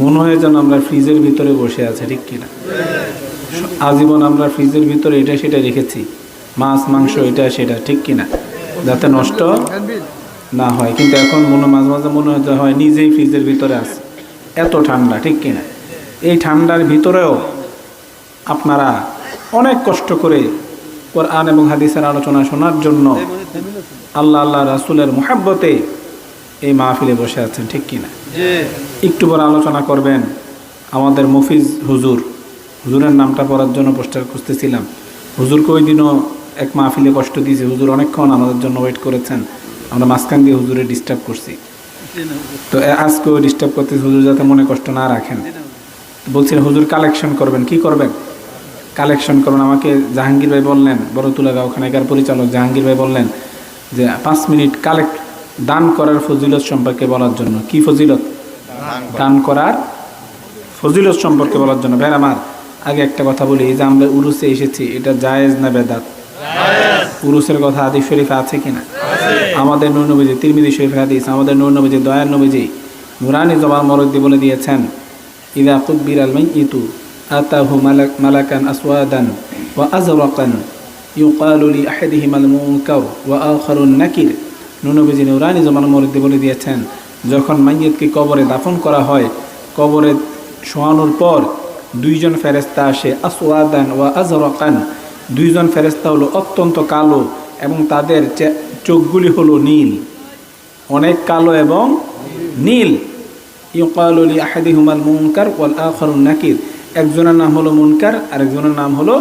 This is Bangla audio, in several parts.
মনে হয় যেন আমরা ফ্রিজের ভিতরে বসে আছি, ঠিক কিনা? আজীবন আমরা ফ্রিজের ভিতরে এটা সেটা রেখেছি, মাছ, মাংস, এটা, সেটা, ঠিক কিনা? যাতে নষ্ট না হয়, কিন্তু এখন মনে মাঝে মাঝে মনে হয় যে হয়, নিজেই ফ্রিজের ভিতরে আছে। এত ঠান্ডা, ঠিক কিনা? এই ঠান্ডার ভিতরেও আপনারা অনেক কষ্ট করে কোরআন এবং হাদিসের আলোচনা শোনার জন্য আল্লাহ আল্লাহ রাসুলের মোহাব্বতে এই মাহফিলে বসে আছেন ঠিক কিনা? একটু পর আলোচনা করবেন আমাদের মফিজ হুজুর। হুজুরের নামটা পড়ার জন্য পোস্টার খুঁজতেছিলাম। হুজুরকে ওই দিনও এক মাহফিলে কষ্ট দিয়েছে? হুজুর অনেকক্ষণ আমাদের জন্য ওয়েট করেছেন। আমরা মাঝখান দিয়ে হুজুরে ডিস্টার্ব করছি। তো আজকেও ডিস্টার্ব করতেছি হুজুর যাতে মনে কষ্ট না রাখেন। বলছিলেন হুজুর। কালেকশন করবেন কি করবেন? কালেকশন করবেন আমাকে জাহাঙ্গীর ভাই বললেন বড়তুলাগা ওখানেকার পরিচালক জাহাঙ্গীর ভাই বললেন যে পাঁচ মিনিট কালেক্ট দান করার ফজিলত সম্পর্কে বলার জন্য। কি ফজিলত? দান করার ফজিলত সম্পর্কে বলার জন্য। ভাই আমার, আগে একটা কথা বলি, এই যে আমরা উরুসে এসেছি, এটা জায়েজ না বেদাত? উরুসের কথা আদি শরীফে আছে কিনা আমাদের নূর নবীজি তিরমিদি শরীফ হাদিস, আমাদের নূর নবীজি, দয়াল নবীজি, নুরানি জবান মরদ্দি বলে দিয়েছেন, ইদা কুব্বির আল ইতু আতাহু মালাক মালাকান আসওয়াদান ওয়া আজরাকান ইউকালু লি আহাদিহিম আল মুনকার ওয়া আখারুন নাকির। নূর নবীজি নুরানি জবান মরদ্দি বলে দিয়েছেন, যখন মাইয়িতকে কবরে দাফন করা হয়, কবরে শোয়ানোর পর দুইজন ফেরেস্তা আসে, আসওয়াদান ওয়া আজরাকান। দুইজন ফেরেস্তা হলো অত্যন্ত কালো এবং তাদের চোখগুলি হলো নীল। অনেক কালো এবং নীল। ইউকালি আহাদি হুমাল মুনকার ওয়াল আখরুন নাকির। একজনের নাম হলো মুনকার আর একজনের নাম হলো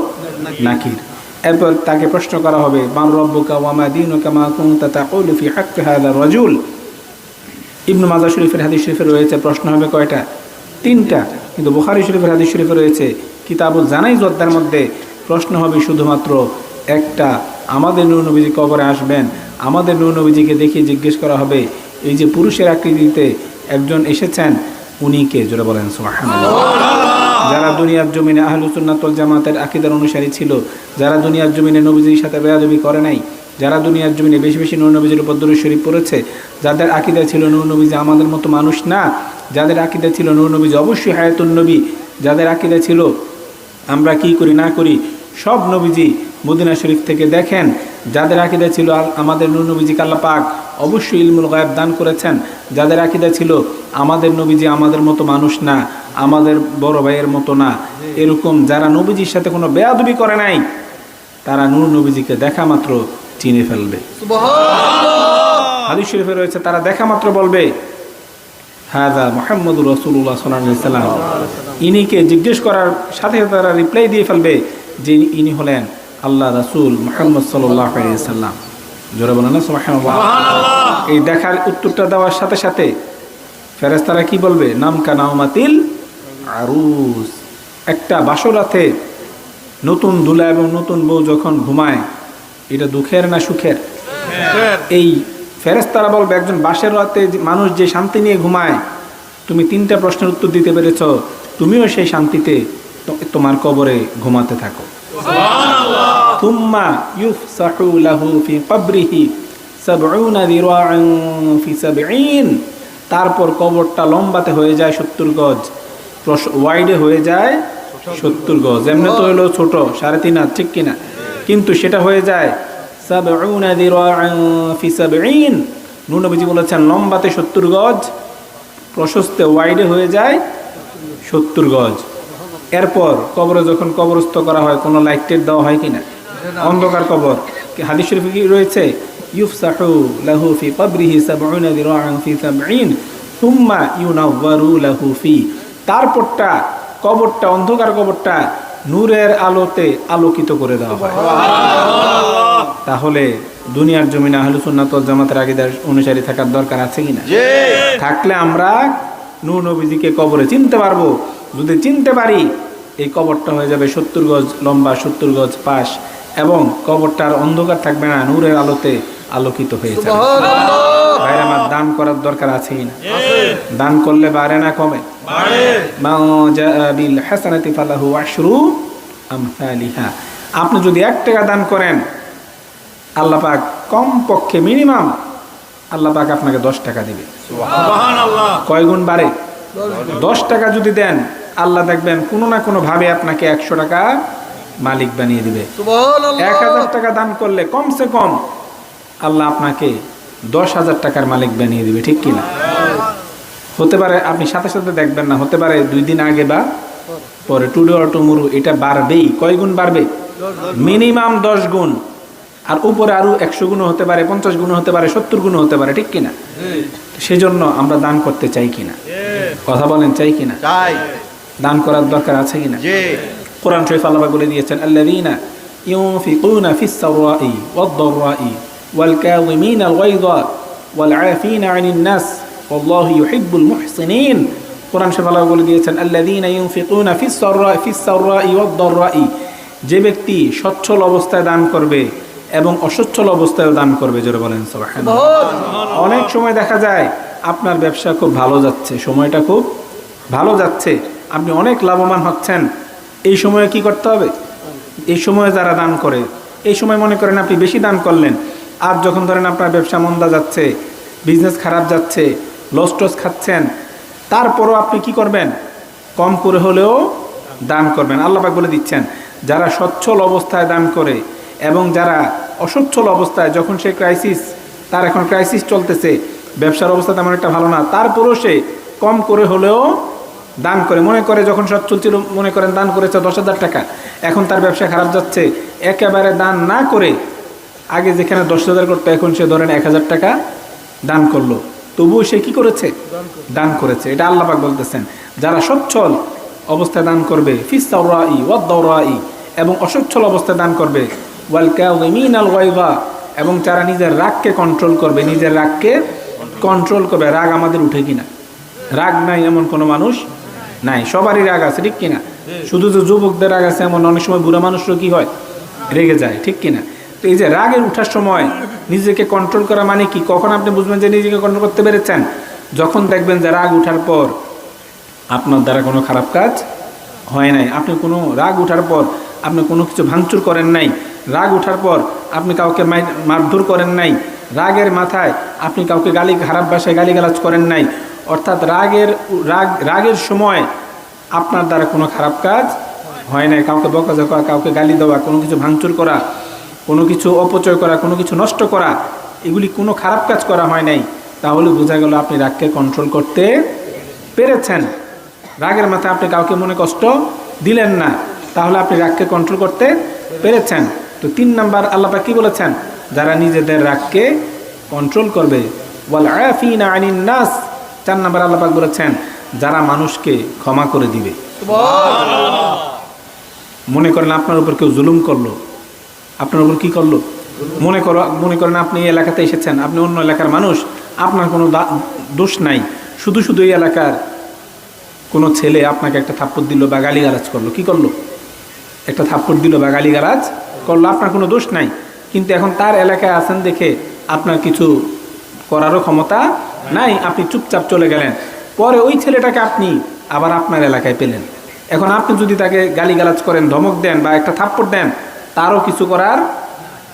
নাকির। এরপর তাকে প্রশ্ন করা হবে মান রব্বুকা ওয়ামা দিনুকা মা কুনতা তাকুলু ফি হাক্কি হাযা রাজুল? ইবনু মাজা শরীফের হাদিস শরীফে রয়েছে, প্রশ্ন হবে কয়টা? তিনটা। কিন্তু বুখারি শরীফের হাদিস শরীফে রয়েছে, কিতাবুল জানাই জদ্দার মধ্যে প্রশ্ন হবে শুধুমাত্র একটা, আমাদের নূর নবীজি কবরে আসবেন? আমাদের নূর নবীজিকে দেখিয়ে জিজ্ঞেস করা হবে, এই যে পুরুষের আকৃতিতে একজন এসেছেন, উনি কে? জোরে বলেন, সুবহানাল্লাহ। যারা দুনিয়ার জমিনে আহলুসুন্নাতল জামাতের আকিদার অনুসারী ছিল, যারা দুনিয়ার জমিনে নবীজির সাথে বেয়াদবি করে নাই, যারা দুনিয়ার জমিনে বেশি বেশি নূর নবীজির উপর দরুদ শরীফ পড়েছে, যাদের আকিদা ছিল নবীজি আমাদের মতো মানুষ না, যাদের আকিদা ছিল নূর নবীজি অবশ্যই হায়াতুন নবী, যাদের আকিদা ছিল আমরা কি করি না করি, সব নবীজি মদিনা শরীফ থেকে দেখেন, যাদের আকিদা ছিল আমাদের নূর নবীজি কাল্লা পাক অবশ্যই ইলমুল গায়েব দান করেছেন, যাদের আকিদা ছিল আমাদের নবীজি আমাদের মতো মানুষ না আমাদের বড় ভাইয়ের মতো না। এরকম যারা নবীজির সাথে কোনো বেয়াদবি করে নাই তারা নূর নবীজিকে দেখা মাত্র চিনে ফেলবে। হাদিস শরীফে রয়েছে তারা দেখা মাত্র বলবে হাজা মোহাম্মদুর রসুল্লাহ সাল্লাম ইনিকে জিজ্ঞেস করার সাথে সাথে তারা রিপ্লাই দিয়ে ফেলবে যে ইনি হলেন আল্লাহ রাসুল মোহাম্মদ সাল্লাহ সাল্লাম জোরে বলেন এই দেখার উত্তরটা দেওয়ার সাথে সাথে ফেরেস্তারা কি বলবে? নাম কানাউমাতিল আরুস একটা বাসরাতে নতুন দুলা এবং নতুন বউ যখন ঘুমায় এটা দুঃখের না সুখের? এই ফেরেস্তারা বলবে একজন বাসের রাতে মানুষ যে শান্তি নিয়ে ঘুমায় তুমি তিনটা প্রশ্নের উত্তর দিতে পেরেছ তুমিও সেই শান্তিতে তোমার কবরে ঘুমাতে থাকো। তুম্মা ইউফসাহু লাহু ফি কবরিহি সাবউনা দিরাআন তারপর কবরটা লম্বাতে হয়ে যায় সত্তর গজ। ওয়াইডে হয়ে যায় সত্তর গজ। এমনি তো হলো ছোট, সাড়ে তিন হাত, ঠিক কিনা? কিন্তু সেটা হয়ে যায় সাবঈন। বলেছেন, লম্বাতে সত্তর গজ, প্রশস্তে ওয়াইডে হয়ে যায় সত্তর গজ। এরপর কবরে যখন কবরস্থ করা হয়, কোনো লাইটের দেওয়া হয় কিনা? অন্ধকার কবর। হাদিস শরীফে কি রয়েছে? ইউফসাহু লাহু ফি। তারপরটা কবরটা অন্ধকার কবরটা নূরের আলোতে আলোকিত করে দেওয়া হয়। তাহলে দুনিয়ার জমিনে আহলু সুন্নাত জামাতের আগিদার অনুসারী থাকার দরকার আছে কিনা থাকলে আমরা নূর নবীজিকে কবরে চিনতে পারব। যদি চিনতে পারি এই কবরটা হয়ে যাবে সত্তর গজ লম্বা সত্তর গজ পাশ এবং কবরটার অন্ধকার থাকবে না নূরের আলোতে আলোকিত হয়ে যাবে। আমার দান করার দরকার আছে কিনা দান করলে বাড়ে না কমে। আপনি যদি এক টাকা দান করেন আল্লাহ পাক কম পক্ষে মিনিমাম আল্লাহ পাক আপনাকে দশ টাকা দিবে। কয় গুণ বাড়ে? দশ টাকা যদি দেন আল্লাহ দেখবেন কোনো না কোনো ভাবে আপনাকে একশো টাকা মালিক বানিয়ে দিবে। এক হাজার টাকা দান করলে কমসে কম আল্লাহ আপনাকে দশ হাজার টাকার মালিক বানিয়ে দিবে ঠিক কিনা হতে পারে আপনি সাথে সাথে দেখবেন না হতে পারে দুই দিন আগে বা পরে। টুডে অর টুমুরু এটা বাড়বেই। কয় গুণ বাড়বে? মিনিমাম দশ গুণ। আর উপরে আরও একশো গুণ হতে পারে পঞ্চাশ গুণ হতে পারে সত্তর গুণ হতে পারে ঠিক কিনা? সেজন্য আমরা দান করতে চাই কিনা? কথা বলেন চাই কিনা? দান করার দরকার আছে কিনা? কোরআন শরীফ আল্লাহ বলে দিয়েছেন আল্লাযীনা ইউনফিকুনা ফিস সাররাই ওয়াদ-দাররাই ওয়াল কাযিমিনা আল-গায়যা ওয়াল আফিনা ইউহিব্বুল মুহসিনিন কোরআন আল্লাহ বলে দিয়েছেন আল্লাযীনা ইউনফিকুনা ফিস যে ব্যক্তি সচ্ছল অবস্থায় দান করবে এবং অসচ্ছল অবস্থায়ও দান করবে জোরে বলেন অনেক সময় দেখা যায় আপনার ব্যবসা খুব ভালো যাচ্ছে সময়টা খুব ভালো যাচ্ছে আপনি অনেক লাভবান হচ্ছেন। এই সময়ে কি করতে হবে? এই সময়ে যারা দান করে এই সময় মনে করেন আপনি বেশি দান করলেন। আর যখন ধরেন আপনার ব্যবসা মন্দা যাচ্ছে বিজনেস খারাপ যাচ্ছে লস টস খাচ্ছেন, তারপরও আপনি কি করবেন? কম করে হলেও দান করবেন। আল্লাপাক বলে দিচ্ছেন, যারা সচ্ছল অবস্থায় দান করে এবং যারা অসচ্ছল অবস্থায়, যখন সে ক্রাইসিস তার এখন ক্রাইসিস চলতেছে, ব্যবসার অবস্থা তেমন একটা ভালো না, তারপরও সে কম করে হলেও দান করে। মনে করে যখন সচ্ছল ছিল, মনে করেন দান করেছে দশ হাজার টাকা, এখন তার ব্যবসা খারাপ যাচ্ছে, একেবারে দান না করে আগে যেখানে দশ হাজার করতো, এখন সে ধরেন এক হাজার টাকা দান করল। তবুও সে কি করেছে? দান করেছে। এটা আল্লাপাক বলতেছেন যারা সচ্ছল অবস্থায় দান করবে ফিসাউরাই ওয়াদ্দাউরাই এবং অসচ্ছল অবস্থায় দান করবে ওয়াল কাযিমিন আল গায়যা এবং যারা নিজের রাগকে কন্ট্রোল করবে নিজের রাগকে কন্ট্রোল করবে রাগ আমাদের উঠে কিনা? রাগ নাই এমন কোনো মানুষ নাই। সবারই রাগ আছে ঠিক কিনা? শুধু যে যুবকদের রাগ আছে এমন অনেক সময় বুড়া মানুষও কি হয়? রেগে যায় ঠিক কিনা? তো এই যে রাগের উঠার সময় নিজেকে কন্ট্রোল করা মানে কি? কখন আপনি বুঝবেন যে নিজেকে কন্ট্রোল করতে পেরেছেন? যখন দেখবেন যে রাগ উঠার পর আপনার দ্বারা কোনো খারাপ কাজ হয় নাই। আপনি কোনো রাগ উঠার পর আপনি কোনো কিছু ভাঙচুর করেন নাই। রাগ উঠার পর আপনি কাউকে মারধর করেন নাই। রাগের মাথায় আপনি কাউকে গালি, খারাপ ভাষায় গালিগালাজ করেন নাই। অর্থাৎ রাগের রাগ, রাগের সময় আপনার দ্বারা কোনো খারাপ কাজ হয় নাই। কাউকে বকাঝকা, কাউকে গালি দেওয়া, কোনো কিছু ভাঙচুর করা। কোনো কিছু অপচয় করা কোনো কিছু নষ্ট করা এগুলি কোনো খারাপ কাজ করা হয় নাই তাহলে বোঝা গেল আপনি রাগকে কন্ট্রোল করতে পেরেছেন। রাগের মাথায় আপনি কাউকে মনে কষ্ট দিলেন না তাহলে আপনি রাগকে কন্ট্রোল করতে পেরেছেন। তো তিন নাম্বার আল্লাপা কি বলেছেন? যারা নিজেদের রাগকে কন্ট্রোল করবে ওয়াল আফিনা আনিন নাস চার নাম্বার আল্লাপাক বলেছেন যারা মানুষকে ক্ষমা করে দিবে। মনে করেন আপনার উপর কেউ জুলুম করল আপনার উপর কী করল? মনে করো, মনে করেন আপনি এই এলাকাতে এসেছেন, আপনি অন্য এলাকার মানুষ, আপনার কোনো দোষ নাই। শুধু শুধু এই এলাকার কোনো ছেলে আপনাকে একটা থাপ্পড় দিল বা গালিগালাজ করল, কি করল? একটা থাপ্পড় দিল বা গালিগালাজ করল, আপনার কোনো দোষ নাই। কিন্তু এখন তার এলাকায় আছেন দেখে আপনার কিছু করারও ক্ষমতা নাই, আপনি চুপচাপ চলে গেলেন। পরে ওই ছেলেটাকে আপনি আবার আপনার এলাকায় পেলেন। এখন আপনি যদি তাকে গালিগালাজ করেন, ধমক দেন বা একটা থাপ্পড় দেন তারও কিছু করার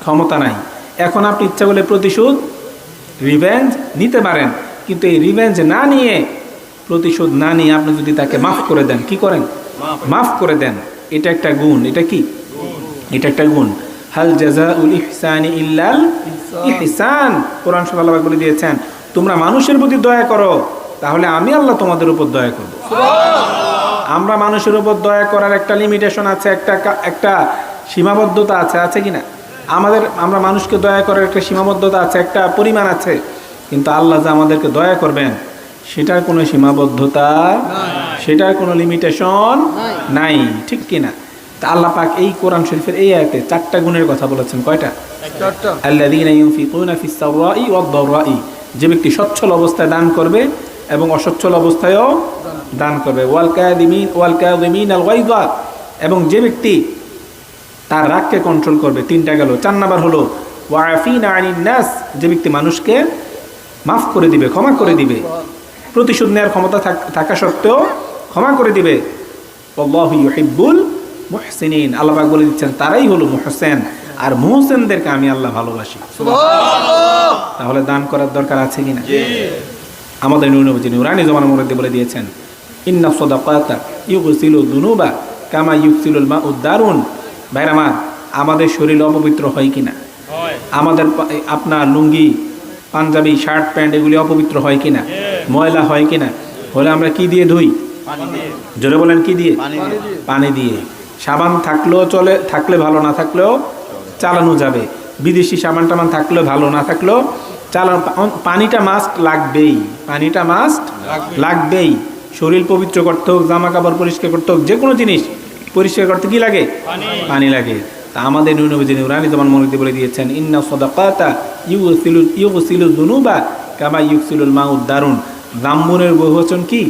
ক্ষমতা নাই। এখন আপনি ইচ্ছা করলে প্রতিশোধ রিভেঞ্জ নিতে পারেন। কিন্তু এই রিভেঞ্জ না নিয়ে প্রতিশোধ না নিয়ে আপনি যদি তাকে মাফ করে দেন কি করেন? মাফ করে দেন। এটা একটা গুণ। এটা কি? এটা একটা গুণ। হাল জাজা উল ইহসানি ইল্লাল ইহসান। কোরআন সাল্লাহ বলে দিয়েছেন তোমরা মানুষের প্রতি দয়া করো তাহলে আমি আল্লাহ তোমাদের উপর দয়া করব। আমরা মানুষের উপর দয়া করার একটা লিমিটেশন আছে একটা একটা সীমাবদ্ধতা আছে আছে কি না আমাদের আমরা মানুষকে দয়া করার একটা সীমাবদ্ধতা আছে একটা পরিমাণ আছে। কিন্তু আল্লাহ যে আমাদেরকে দয়া করবেন সেটার কোনো সীমাবদ্ধতা সেটার কোনো লিমিটেশন নাই। ঠিক কি না তা আল্লাহ পাক এই কোরআন শরীফের এই আয়তে চারটা গুণের কথা বলেছেন। কয়টা? যে ব্যক্তি সচ্ছল অবস্থায় দান করবে এবং অসচ্ছল অবস্থায়ও দান করবে। ওয়াল কাযিমিন ওয়াল আল গায়যা এবং যে ব্যক্তি তার রাগকে কন্ট্রোল করবে। তিনটা গেল। চার নাম্বার হলো ওয়াফিনা নাস যে ব্যক্তি মানুষকে মাফ করে দিবে ক্ষমা করে দিবে। প্রতিশোধ নেওয়ার ক্ষমতা থাকা সত্ত্বেও ক্ষমা করে দিবে। আল্লাহু ইউহিব্বুল মুহসিনিন আল্লাহ বলে দিচ্ছেন তারাই হলো মুহসেন। আর মুহসেনদেরকে আমি আল্লাহ ভালোবাসি। তাহলে দান করার দরকার আছে কিনা আমাদের নবী নুরানি জমানের মধ্যে বলে দিয়েছেন ইন্না সদাকাতা ইউগসিলু দুনুবা কামা ইউগসিলুল মা উদ্দারুন ভাইরা আমার আমাদের শরীর অপবিত্র হয় কিনা? আমাদের আপনার লুঙ্গি পাঞ্জাবি শার্ট প্যান্ট এগুলি অপবিত্র হয় কিনা? ময়লা হয় কিনা? হলে আমরা কি দিয়ে ধুই? জোরে বলেন কি দিয়ে? পানি দিয়ে। সাবান থাকলেও চলে থাকলে ভালো না থাকলেও চালানো যাবে। বিদেশি সাবান টাবান থাকলেও ভালো না থাকলেও চালানো পানিটা মাস্ট লাগবেই। পানিটা মাস্ট লাগবেই। শরীর পবিত্র করতে হোক জামা কাপড় পরিষ্কার করতে হোক যে কোনো জিনিস পরিষ্কার করতে কি লাগে? পানি। লাগে। তা আমাদের নুনবী নুরানি যেমন মনিতে বলে দিয়েছেন ইন্না সদাকাতা ইউসিলু ইউসিলু দুনুবা কামা ইউসিলুল মাউদ দারুণ। দাম্বুনের বহুবচন কি?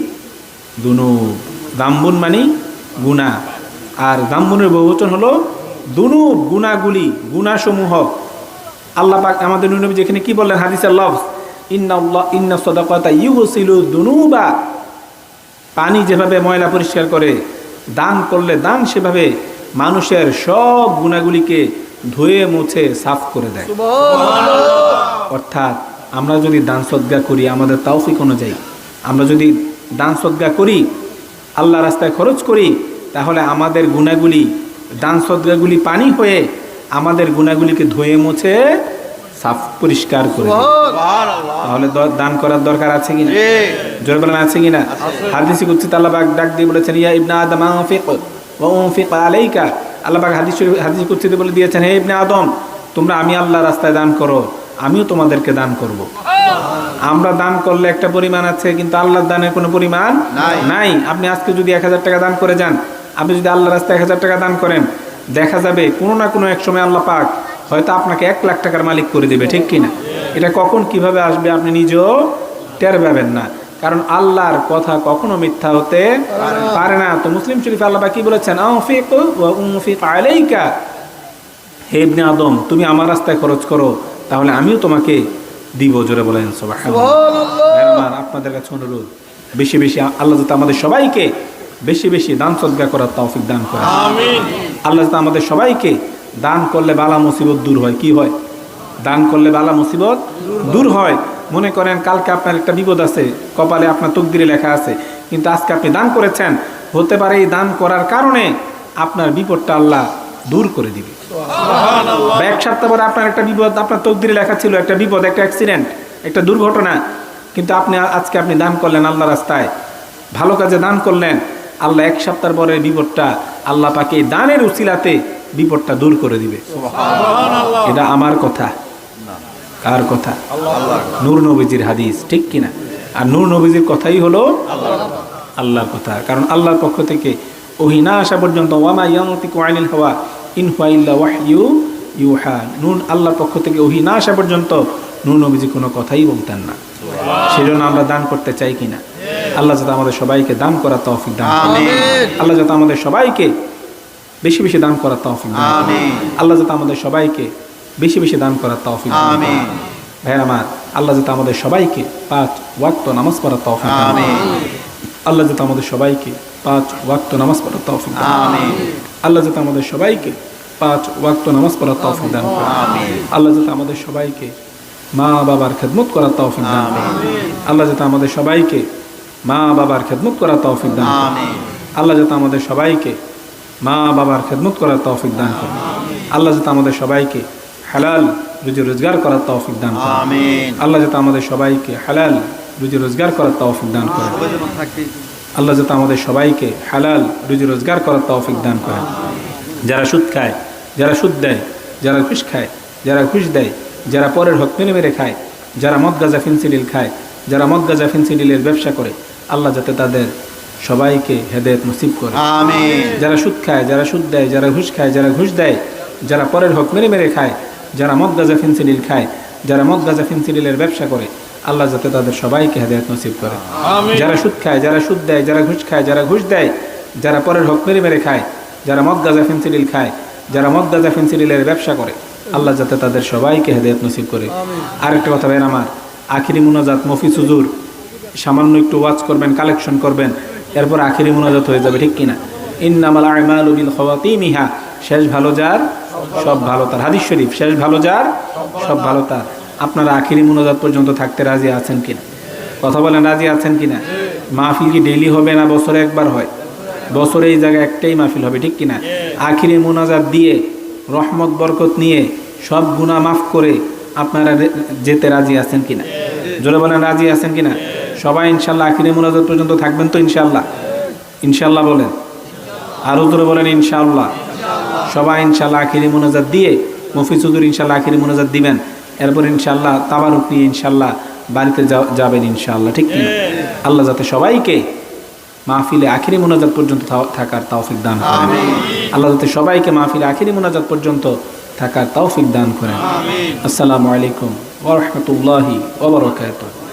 দুনুব। দাম্বুন মানে গুণা আর দাম্বুনের বহুবচন হলো দুনুব গুণাগুলি গুণাসমূহ আল্লাহ পাক আমাদের নবী যেখানে কি বললেন? হাদিসের লফজ ইন্না ইন্না সদাকাতা ইউসিলু দুনুবা। পানি যেভাবে ময়লা পরিষ্কার করে দান করলে দান সেভাবে মানুষের সব গুণাগুলিকে ধুয়ে মুছে সাফ করে দেয়। অর্থাৎ আমরা যদি দান সদ্গা করি আমাদের তাও তাওফিক অনুযায়ী। আমরা যদি দান সদ্গা করি আল্লাহ রাস্তায় খরচ করি তাহলে আমাদের গুণাগুলি দান সদ্গাগুলি পানি হয়ে আমাদের গুণাগুলিকে ধুয়ে মুছে সাফ পরিষ্কার করে তাহলে দান করার দরকার আছে কিনা? জোরে বলেন আছে কিনা? হাদিসি কুচ্ছি পাক ডাক দিয়ে বলেছেন ইয়া ইবনা আদম আনফিক ওয়া উনফিক আলাইকা। আল্লাহ পাক হাদিস হাদিস কুচ্ছিতে বলে দিয়েছেন হে ইবনে আদম তোমরা আমি আল্লাহ রাস্তায় দান করো আমিও তোমাদেরকে দান করব। আমরা দান করলে একটা পরিমাণ আছে কিন্তু আল্লাহর দানের কোনো পরিমাণ নাই। নাই। আপনি আজকে যদি এক হাজার টাকা দান করে যান আপনি যদি আল্লাহ রাস্তায় এক হাজার টাকা দান করেন দেখা যাবে কোনো না কোনো এক সময় আল্লাহ পাক হয়তো আপনাকে এক লাখ টাকার মালিক করে দেবে ঠিক কিনা? এটা কখন কীভাবে আসবে আপনি নিজেও টের পাবেন না। কারণ আল্লাহর কথা কখনো মিথ্যা হতে পারে না। তো মুসলিম শরীফ আল্লাহ কি বলেছেন? আলাইকা। হে ইবনে আদম তুমি আমার রাস্তায় খরচ করো তাহলে আমিও তোমাকে দিব জোরে বলেন ভাইরা আপনাদের কাছে অনুরোধ বেশি বেশি আল্লাহ যাতে আমাদের সবাইকে বেশি বেশি দান সদ্গা করার তৌফিক দান করে। আল্লাহ যাতে আমাদের সবাইকে দান করলে বালা মুসিবত দূর হয় কি হয়? দান করলে বালা মুসিবত দূর হয়। মনে করেন কালকে আপনার একটা বিপদ আছে কপালে আপনার তকদিরে লেখা আছে কিন্তু আজকে আপনি দান করেছেন হতে পারে এই দান করার কারণে আপনার বিপদটা আল্লাহ দূর করে দিবে। এক সপ্তাহ পরে আপনার একটা বিপদ আপনার তকদিরে লেখা ছিল একটা বিপদ একটা অ্যাক্সিডেন্ট একটা দুর্ঘটনা কিন্তু আপনি আজকে আপনি দান করলেন আল্লাহ রাস্তায়। ভালো কাজে দান করলেন আল্লাহ এক সপ্তাহ পরে বিপদটা আল্লাহ পাকে দানের উসিলাতে বিপদটা দূর করে দিবে। এটা আমার কথা। কার কথা? নূর নবীজির হাদিস ঠিক কিনা? আর নূর নবীজির কথাই হলো আল্লাহর কথা। কারণ আল্লাহর পক্ষ থেকে ওহি না আসা পর্যন্ত ওয়ামা হাওয়া ইন ইউহা। নূর আল্লাহর পক্ষ থেকে ওহি না আসা পর্যন্ত নূর নবীজি কোনো কথাই বলতেন না। সেজন্য আমরা দান করতে চাই কিনা? আল্লাহ যাতে আমাদের সবাইকে দান করা তৌফিক দান আল্লাহ যাতে আমাদের সবাইকে বেশি বেশি দান করার তৌফিক। আল্লাহ যাতে আমাদের সবাইকে বেশি বেশি দান করার তৌফিক ভাইয়ের আমার আল্লাহ যাতে আমাদের সবাইকে পাঁচ ওয়াক্ত নামাজ পড়ার তৌফিক। আল্লাহ যাতে আমাদের সবাইকে পাঁচ ওয়াক্ত নামাজ পড়ার তৌফিক। আল্লাহ যাতে আমাদের সবাইকে পাঁচ ওয়াক্ত নামাজ পড়ার তৌফিক দান করেন। আল্লাহ যাতে আমাদের সবাইকে মা বাবার খেদমত করার তৌফিক দান করেন। আল্লাহ যাতে আমাদের সবাইকে মা বাবার খেদমত করার তৌফিক দান। আল্লাহ যাতে আমাদের সবাইকে মা বাবার খেদমত করার তৌফিক দান করেন। আল্লাহ যাতে আমাদের সবাইকে হালাল রুজি রোজগার করার তৌফিক দান করেন। আল্লাহ যাতে আমাদের সবাইকে হালাল রুজি রোজগার করার তৌফিক দান করেন। আল্লাহ যাতে আমাদের সবাইকে হালাল রুজি রোজগার করার তৌফিক দান করেন। যারা সুদ খায় যারা সুদ দেয় যারা ঘুষ খায় যারা ঘুষ দেয় যারা পরের হক মেরে মেরে খায় যারা মদ গাজা ফিনসিডিল খায় যারা মদ গাজা ফিনসিডিলের ব্যবসা করে আল্লাহ যাতে তাদের সবাইকে হেদায়ত নসিব করে। আমিন। যারা সুদ খায় যারা সুদ দেয় যারা ঘুষ খায় যারা ঘুষ দেয় যারা পরের হক মেরে মেরে খায় যারা মদ গাজা ফিনসিডিল খায় যারা মদ গাজা ফিনসিডিলের ব্যবসা করে আল্লাহ যাতে তাদের সবাইকে হেদায়ত নসিব করে। যারা সুদ খায় যারা সুদ দেয় যারা ঘুষ খায় যারা ঘুষ দেয় যারা পরের হক মেরে মেরে খায় যারা মদ গাজা ফেন্সিডিল খায় যারা মদ গাজা ফেন্সিডিলের ব্যবসা করে আল্লাহ যাতে তাদের সবাইকে হেদায়ত নসিব করে। আরেকটা কথা ভাই আমার আখিরি মুনাজাত মফি সুজুর সামান্য একটু ওয়াচ করবেন কালেকশন করবেন এরপর আখিরি মুনাজাত হয়ে যাবে, ঠিক কিনা? ইন্নামাল আমালু বিল খাওয়াতিমিহা। শেষ ভালো যার, সব ভালো তার। হাদিস শরীফ, শেষ ভালো যার, সব ভালো তার। আপনারা আখিরি মুনাজাত পর্যন্ত থাকতে রাজি আছেন কিনা? কথা বলেন, রাজি আছেন কিনা? মাহফিল কি ডেইলি হবে না বছরে একবার হয়? বছরে এই জায়গায় একটাই মাহফিল হবে, ঠিক কিনা? আখিরি মোনাজাত দিয়ে, রহমত, বরকত নিয়ে সব গুনাহ মাফ করে আপনারা যেতে রাজি আছেন কিনা? জোরে বলেন, রাজি আছেন কিনা? সবাই ইনশাল্লাহ আখিরি মোনাজাত পর্যন্ত থাকবেন তো ইনশাল্লাহ। ইনশাল্লাহ বলেন। আরও জোরে বলেন ইনশাআল্লাহ সবাই ইনশাল্লাহ আখিরি মোনাজাত দিয়ে মফি চৌধুরী ইনশাল্লাহ আখিরি মোনাজাত দিবেন। এরপর ইনশাল্লাহ তাবারুক নিয়ে ইনশাল্লাহ বাড়িতে যাবেন ইনশাল্লাহ ঠিক কিনা আল্লাহ যাতে সবাইকে মাহফিলে আখিরি মোনাজাত পর্যন্ত থাকার তৌফিক দান করেন। আল্লাহ যাতে সবাইকে মাহফিলে আখিরি মোনাজাত পর্যন্ত থাকার তৌফিক দান করেন। আসসালামু আলাইকুম ওয়া রাহমাতুল্লাহি ওয়া বারাকাতুহু।